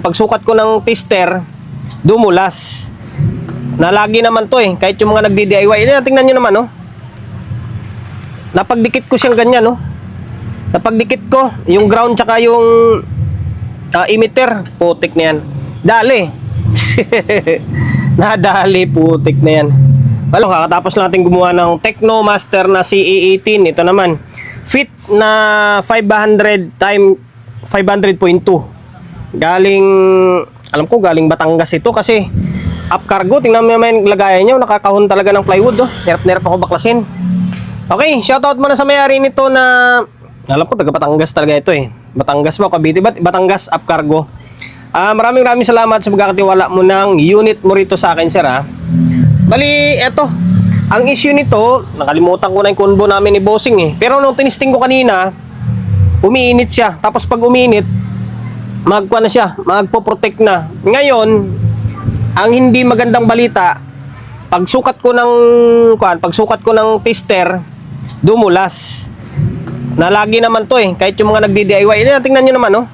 Pagsukat ko ng tester, dumulas. Na lagi naman to eh, kahit yung mga nagdi-DIY. Yan, tingnan nyo naman, oh. Napagdikit ko siyang ganyan, oh. Napagdikit ko, yung ground tsaka yung ah, emitter, putik na yan. Dali. Nadali, putik na yan. Wala, kakatapos natin gumawa ng Techno Master na CE18. Ito naman, fit na 500 time 500.2. Galing, alam ko, galing Batangas ito kasi up cargo. Tingnan mo naman yung lagayan nyo. Nakakahon talaga ng plywood. Oh. Hirap ako baklasin. Okay, shoutout muna sa may-ari nito na alam ko taga Batangas talaga ito eh. Batangas ba Cavite ba? Batangas up cargo. Ah, maraming maraming salamat sa pagkakatiwala mo ng unit mo rito sa akin, sir ha. Bali, eto. Ang issue nito, nakalimutan ko na yung combo namin ni Bossing eh. Pero nung tinisting ko kanina, umiinit siya. Tapos pag uminit, magkuha na siya, magpo-protect na. Ngayon, ang hindi magandang balita, pagsukat ko ng kuan, pagsukat ko ng tester, dumulas. Na lagi naman to eh, kahit yung mga nagdi-DIY. Yan, tingnan nyo naman, oh.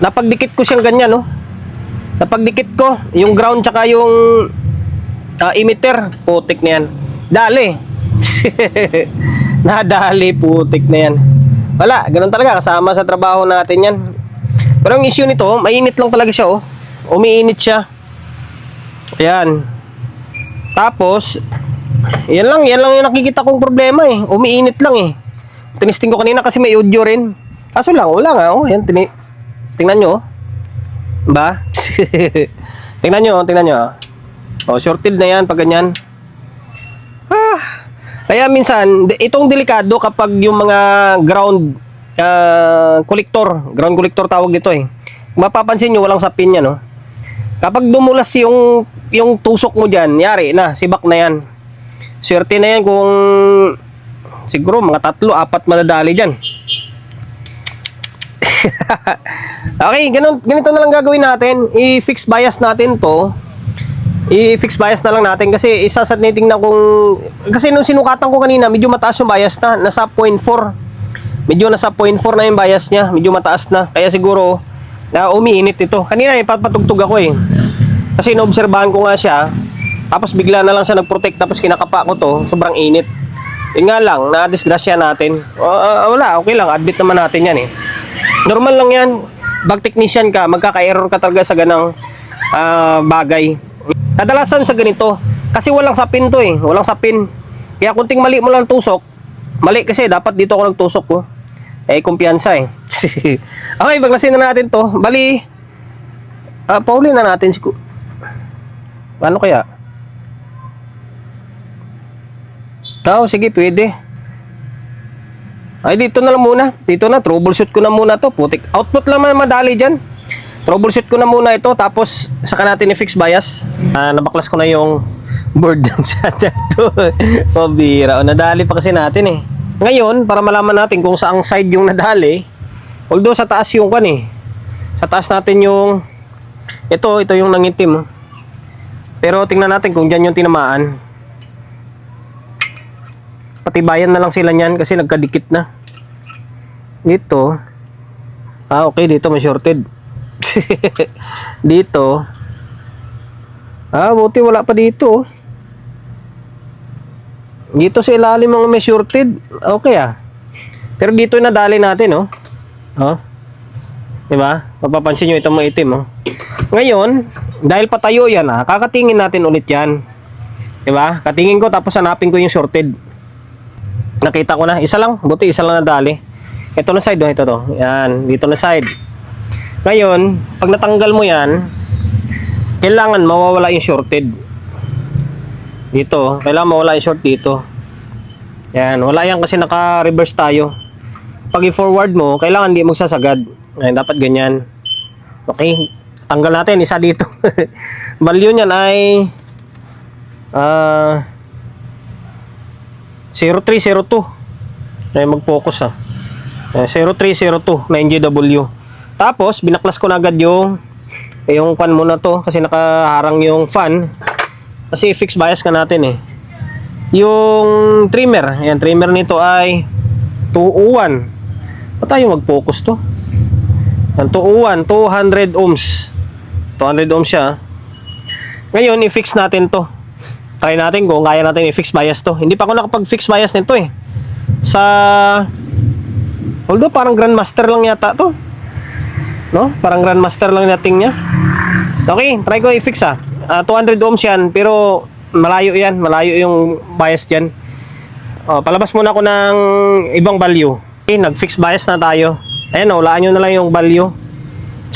Napagdikit ko siyang ganyan, oh. Napagdikit ko, yung ground tsaka yung ah, emitter, putik na yan. Dali. Nadali, putik na yan. Wala, ganun talaga, kasama sa trabaho natin yan. Pero ang issue nito, mainit lang talaga siya, oh. Umiinit siya. Ayan. Tapos, yan lang, yan lang yung nakikita kong problema eh. Umiinit lang eh. Tinisting ko kanina kasi may audio rin. Kaso lang, wala nga, oh. Yan, tini tingnan nyo, oh. Ba? tingnan nyo, oh, tingnan nyo. Oh, shorted na yan pag ganyan. Kaya minsan, itong delikado kapag yung mga ground ah, collector, ground collector tawag dito eh. Mapapansin nyo, walang sapin yan, no? Kapag dumulas yung, yung tusok mo dyan, yari na, sibak na yan. Swerte na yan kung siguro mga tatlo, apat madadali dyan. okay, ganun, ganito na lang gagawin natin. I-fix bias natin to. I-fix bias na lang natin kasi isa sa tinitingnan kung kasi nung sinukatan ko kanina medyo mataas yung bias na nasa 0.4 medyo nasa 0.4 na yung bias niya medyo mataas na. Kaya siguro na umiinit ito. Kanina ipapatugtog ako eh. Kasi naobserbahan ko nga siya tapos bigla na lang siya nag-protect tapos kinakapa ko to sobrang init. Yun nga lang na-disgrasya natin. Ah, wala okay lang admit naman natin yan eh. Normal lang yan. Bag technician ka magkaka-error ka talaga sa ganang ah, bagay kadalasan sa ganito kasi walang sapin to eh walang sapin kaya kunting mali mo lang tusok mali kasi dapat dito ako nagtusok ko eh kumpiyansa eh okay baglasin na natin to bali ah pauli na natin si paano kaya Tao, sige, pwede. Ay, dito na lang muna. Dito na, troubleshoot ko na muna to. Putik. Output lang madali dyan. Troubleshoot ko na muna ito. Tapos, saka natin i-fix bias. Ah, nabaklas ko na yung board ng sa to. Pabira. O, nadali pa kasi natin eh. Ngayon, para malaman natin kung saang side yung nadali, although sa taas yung kan eh. Sa taas natin yung, ito, ito yung nangitim. Pero tingnan natin kung dyan yung tinamaan patibayan na lang sila niyan kasi nagkadikit na. Dito. Ah, okay. Dito may shorted. dito. Ah, buti wala pa dito. oh. Dito sa ilalim mga may shorted. Okay ah. Pero dito nadali natin, oh. Oh. Diba? Mapapansin nyo itong mga itim, oh. Ngayon, dahil patayo yan, ah, kakatingin natin ulit yan. Diba? Katingin ko tapos hanapin ko yung shorted. Nakita ko na. Isa lang. Buti isa lang nadali. Ito na side. Oh, ito to. Yan. Dito na side. Ngayon, pag natanggal mo yan, kailangan mawawala yung shorted. Dito. Kailangan mawala yung short dito. Yan. Wala yan kasi naka-reverse tayo. Pag i-forward mo, kailangan hindi magsasagad. Ay, dapat ganyan. Okay. Tanggal natin. Isa dito. Value niyan ay ah 0302. Ay mag-focus ah. Eh, 0302 na NJW. Tapos binaklas ko na agad yung yung fan muna to kasi nakaharang yung fan. Kasi fix bias ka natin eh. Yung trimmer, ayan trimmer nito ay 201. Ba't tayo mag-focus to? Yan, 201, 200 ohms. 200 ohms siya. Ngayon, i-fix natin to. Try natin kung kaya natin i-fix bias to. Hindi pa ako nakapag-fix bias nito eh. Sa... Although parang Grandmaster lang yata to. No? Parang Grandmaster lang nating niya. Okay, try ko i-fix ah. Ah, 200 ohms yan, pero malayo yan. Malayo yung bias dyan. Oh, palabas muna ako ng ibang value. Okay, nag-fix bias na tayo. Ayan, hulaan nyo na lang yung value.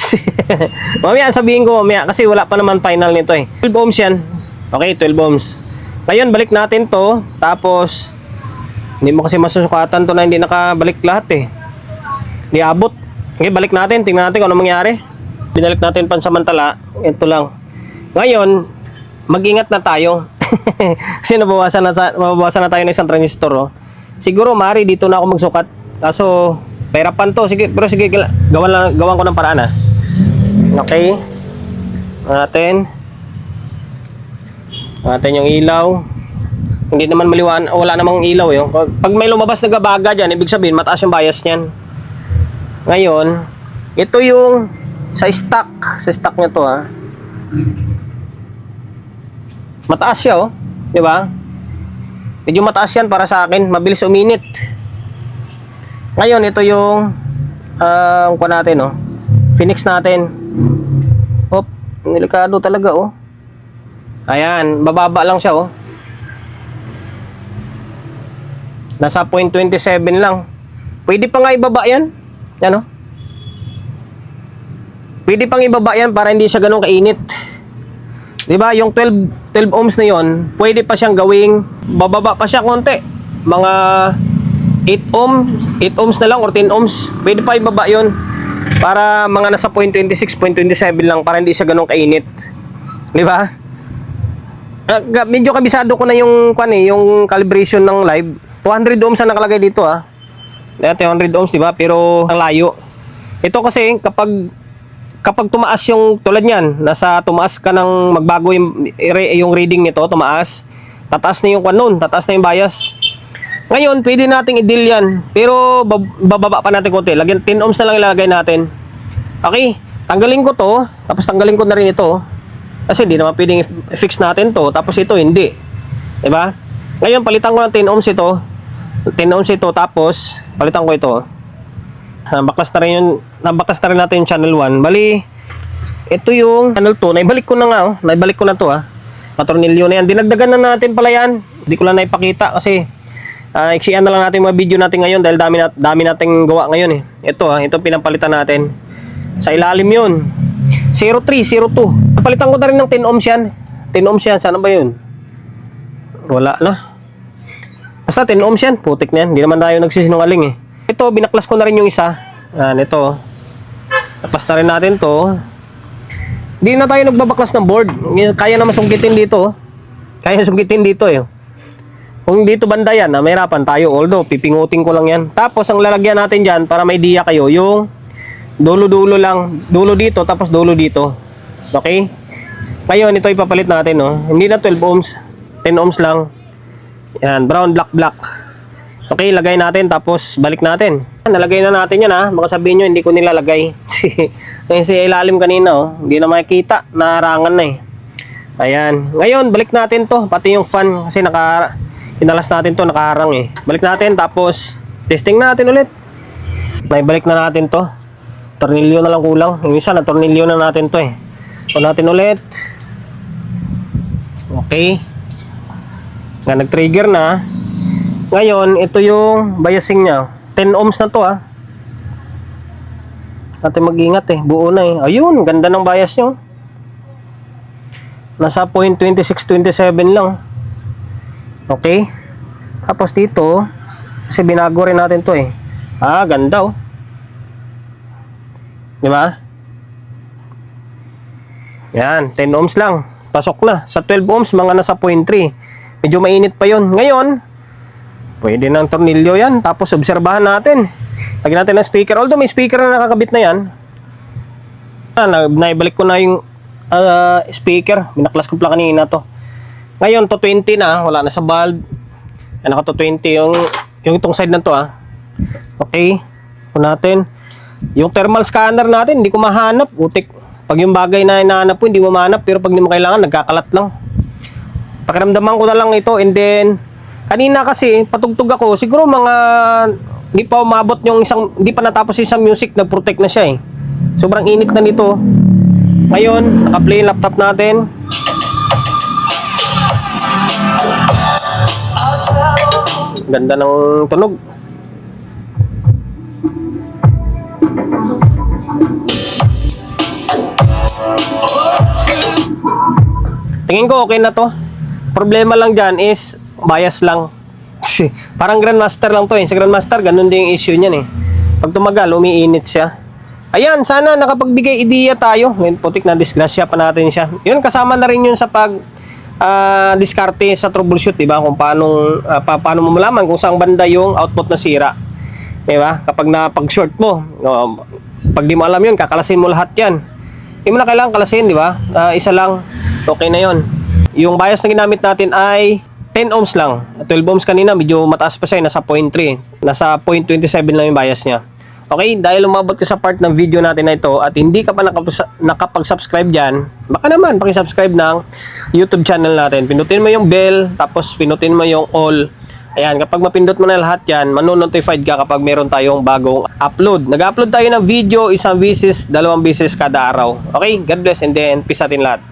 mamaya sabihin ko mamaya kasi wala pa naman final nito eh. 12 ohms yan. Okay, 12 ohms. Ngayon, balik natin to. Tapos, hindi mo kasi masusukatan to na hindi nakabalik lahat eh. Hindi. Okay, balik natin. Tingnan natin kung ano mangyari. Binalik natin pansamantala. Ito lang. Ngayon, mag-ingat na tayo. kasi nabawasan na, sa, mabawasan na tayo ng isang transistor. Oh. Siguro, mari dito na ako magsukat. Kaso, perapan to. Sige, pero sige, gawan, lang, gawan ko ng paraan ah. Okay. Natin. Natin yung ilaw. Hindi naman maliwan, wala namang ilaw eh. Pag may lumabas na gabaga dyan, ibig sabihin mataas yung bias niyan. Ngayon, ito yung sa stock. Sa stock niya to ha. Mataas siya oh. Di ba? Medyo mataas yan para sa akin. Mabilis uminit. Ngayon, ito yung uh, kuha natin oh. Phoenix natin. Hop, delikado talaga oh. Ayan, bababa lang siya oh. Nasa 0.27 lang. Pwede pa nga ibaba yan. Yan oh. Pwede pang ibaba yan para hindi siya ganun kainit. 'Di ba? Yung 12 12 ohms na 'yon, pwede pa siyang gawing bababa pa siya konti. Mga 8 ohms, 8 ohms na lang or 10 ohms. Pwede pa ibaba 'yon para mga nasa 0.26, 0.27 lang para hindi siya ganun kainit. 'Di ba? Ah, medyo kabisado ko na yung kwan eh, yung calibration ng live. 200 ohms ang nakalagay dito ah. Dati 100 ohms, 'di ba? Pero ang layo. Ito kasi kapag kapag tumaas yung tulad niyan, nasa tumaas ka ng magbago yung, yung reading nito, tumaas, tataas na yung kwan tataas na yung bias. Ngayon, pwede nating i-deal yan. Pero bab- bababa pa natin konti. Lagyan 10 ohms na lang ilalagay natin. Okay, tanggalin ko to, tapos tanggalin ko na rin ito. Kasi hindi naman pwedeng i-fix natin to, tapos ito hindi. 'Di ba? Ngayon, palitan ko ng 10 ohms ito. 10 ohms ito, tapos palitan ko ito. Nabaklas na rin yung, nabaklas na rin natin yung channel 1. Bali, ito yung channel 2. Naibalik ko na nga, oh. Naibalik ko na to, ah. Patornilyo na yan. Dinagdagan na natin pala yan. Hindi ko lang naipakita kasi ah iksian na lang natin mga video natin ngayon dahil dami, nat dami nating gawa ngayon, eh. Ito, ah. Ito pinapalitan natin. Sa ilalim yun. 03, 02. Napalitan ko na rin ng 10 ohms yan. 10 ohms yan. Sana ba yun? Wala na. Basta 10 ohms yan. Putik na yan. Hindi naman tayo nagsisinungaling eh. Ito, binaklas ko na rin yung isa. Yan, ito. Naklas na rin natin to. Hindi na tayo nagbabaklas ng board. Kaya naman sungkitin dito. oh. Kaya sungkitin dito eh. Kung dito banda yan, ah, mahirapan tayo. Although, pipingutin ko lang yan. Tapos, ang lalagyan natin dyan, para may idea kayo, yung dulo-dulo lang. Dulo dito, tapos dulo dito. Okay? Ngayon, ito ipapalit natin, no? Hindi na 12 ohms. 10 ohms lang. Yan, brown, black, black. Okay, lagay natin tapos balik natin. Nalagay na natin yan ha. Baka sabihin nyo hindi ko nilalagay. Kasi ilalim kanina oh. Hindi na makikita. Naharangan na eh. Ayan. Ngayon, balik natin to. Pati yung fan kasi naka... Hinalas natin to, nakaharang eh. Balik natin tapos testing natin ulit. Naibalik na natin to. Tornilyo na lang kulang. Yung na tornilyo na natin to eh. So natin ulit. Okay. Nga nag-trigger na. Ngayon, ito yung biasing niya. 10 ohms na to ah. Natin mag-ingat eh. Buo na eh. Ayun, ganda ng bias nyo. Nasa 0.2627 lang. Okay. Tapos dito, kasi binago rin natin to eh. Ah, ganda oh. Di? Yan, 10 ohms lang. Pasok na. Sa 12 ohms, mga nasa 0.3. Medyo mainit pa yon. Ngayon, Pwede ng tornilyo yan. Tapos obserbahan natin. Lagyan natin ng speaker. Although may speaker na nakakabit na yan. Ah, na, naibalik ko na yung ah, speaker. Binaklas ko pala kanina to. Ngayon, to 20 na. Wala na sa bulb. Yan, naka to 20 yung, yung itong side na to ah. Okay. Kung natin. Yung thermal scanner natin, hindi ko mahanap. Utik. Pag yung bagay na hinahanap ko, hindi mo mahanap. Pero pag hindi mo kailangan, nagkakalat lang. Pakiramdaman ko na lang ito. And then, kanina kasi, patugtog ako. Siguro mga, hindi pa umabot yung isang, hindi pa natapos yung isang music, nag-protect na siya eh. Sobrang init na nito. Ngayon, naka-play laptop natin. Ganda ng tunog. Tingin ko okay na to. Problema lang dyan is bias lang. Parang Grandmaster lang to eh. Sa Grandmaster, ganun din yung issue niyan eh. Pag tumagal, umiinit siya. Ayan, sana nakapagbigay ideya tayo. Ngayon, putik na disgrasya pa natin siya. Yun, kasama na rin yun sa pag ah, diskarte sa troubleshoot, di ba? Kung paano, ah, pa, paano mo malaman kung saan banda yung output na sira. Di ba? Kapag napag-short mo, no, pag di mo alam yun, kakalasin mo lahat yan. Hindi mo na kailangan kalasin, di ba? Ah, isa lang, okay na yon. Yung bias na ginamit natin ay 10 ohms lang. 12 ohms kanina, medyo mataas pa siya, eh, nasa 0.3. Nasa 0.27 lang yung bias niya. Okay, dahil umabot ka sa part ng video natin na ito at hindi ka pa nakapag- nakapag-subscribe dyan, baka naman pakisubscribe ng YouTube channel natin. Pinutin mo yung bell, tapos pinutin mo yung all. Ayan, kapag mapindot mo na lahat yan, manonotified ka kapag meron tayong bagong upload. Nag-upload tayo ng video isang bisis, dalawang bisis kada araw. Okay, God bless and then peace atin lahat.